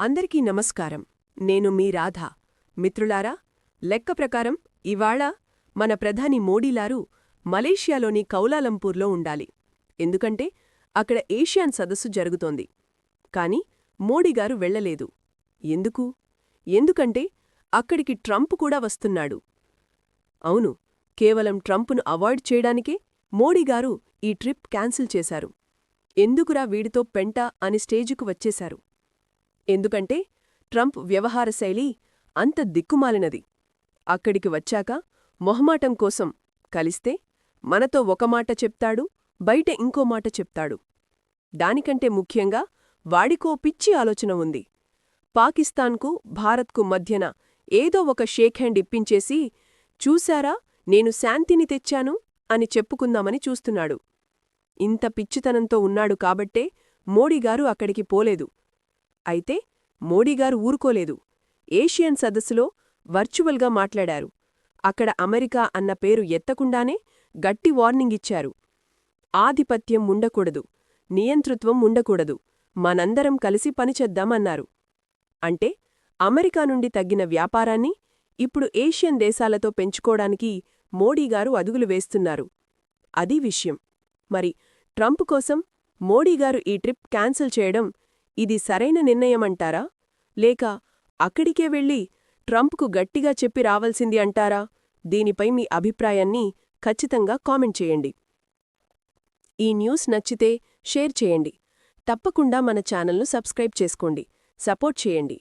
అందరికీ నమస్కారం. నేను మీ రాధ. మిత్రులారా లెక్క ప్రకారం ఇవాళ మన ప్రధాని మోడీలారు మలేషియాలోని కౌలాలంపూర్లో ఉండాలి. ఎందుకంటే అక్కడ ఏషియన్ సదస్సు జరుగుతోంది. కాని మోడీగారు వెళ్ళలేదు ఎందుకు? ఎందుకంటే అక్కడికి ట్రంప్ కూడా వస్తున్నాడు. అవును కేవలం ట్రంప్ను అవాయిడ్ చేయడానికే మోడీగారు ఈ ట్రిప్ క్యాన్సిల్ చేశారు. ఎందుకురా వీడితో పెంట అని స్టేజుకు వచ్చేశారు? ఎందుకంటే ట్రంప్ వ్యవహారశైలి అంత దిక్కుమాలినది. అక్కడికి వచ్చాక మొహమాటం కోసం కలిస్తే మనతో ఒక మాట చెప్తాడు బయట ఇంకో మాట చెప్తాడు. దానికంటే ముఖ్యంగా వాడికో పిచ్చి ఆలోచన ఉంది. పాకిస్తాన్కు భారత్కు మధ్యన ఏదో ఒక షేక్ హ్యాండ్ ఇప్పించేసి చూశారా నేను శాంతిని తెచ్చాను అని చెప్పుకుందామని చూస్తున్నాడు. ఇంత పిచ్చితనంతో ఉన్నాడు కాబట్టే మోడీగారు అక్కడికి పోలేదు. అయితే మోడీగారు ఊరుకోలేదు. ఏషియన్ సదస్సులో వర్చువల్గా మాట్లాడారు. అక్కడ అమెరికా అన్న పేరు ఎత్తకుండానే గట్టి వార్నింగ్ ఇచ్చారు. ఆధిపత్యం ఉండకూడదు నియంతృత్వం ఉండకూడదు మనందరం కలిసి పనిచేద్దామన్నారు అంటే అమెరికా నుండి తగ్గిన వ్యాపారాన్ని ఇప్పుడు ఏషియన్ దేశాలతో పెంచుకోడానికి మోడీగారు అదుగులు వేస్తున్నారు. అది విషయం. మరి ట్రంప్ కోసం మోడీగారు ఈ ట్రిప్ క్యాన్సిల్ చేయడం ఇది సరైన నిర్ణయమంటారా? లేక అక్కడికే వెళ్ళి ట్రంప్కు గట్టిగా చెప్పి రావాల్సింది అంటారా? దీనిపై మీ అభిప్రాయాన్ని ఖచ్చితంగా కామెంట్ చేయండి. ఈ న్యూస్ నచ్చితే షేర్ చేయండి. తప్పకుండా మన ఛానల్ను సబ్స్క్రైబ్ చేసుకోండి. సపోర్ట్ చేయండి.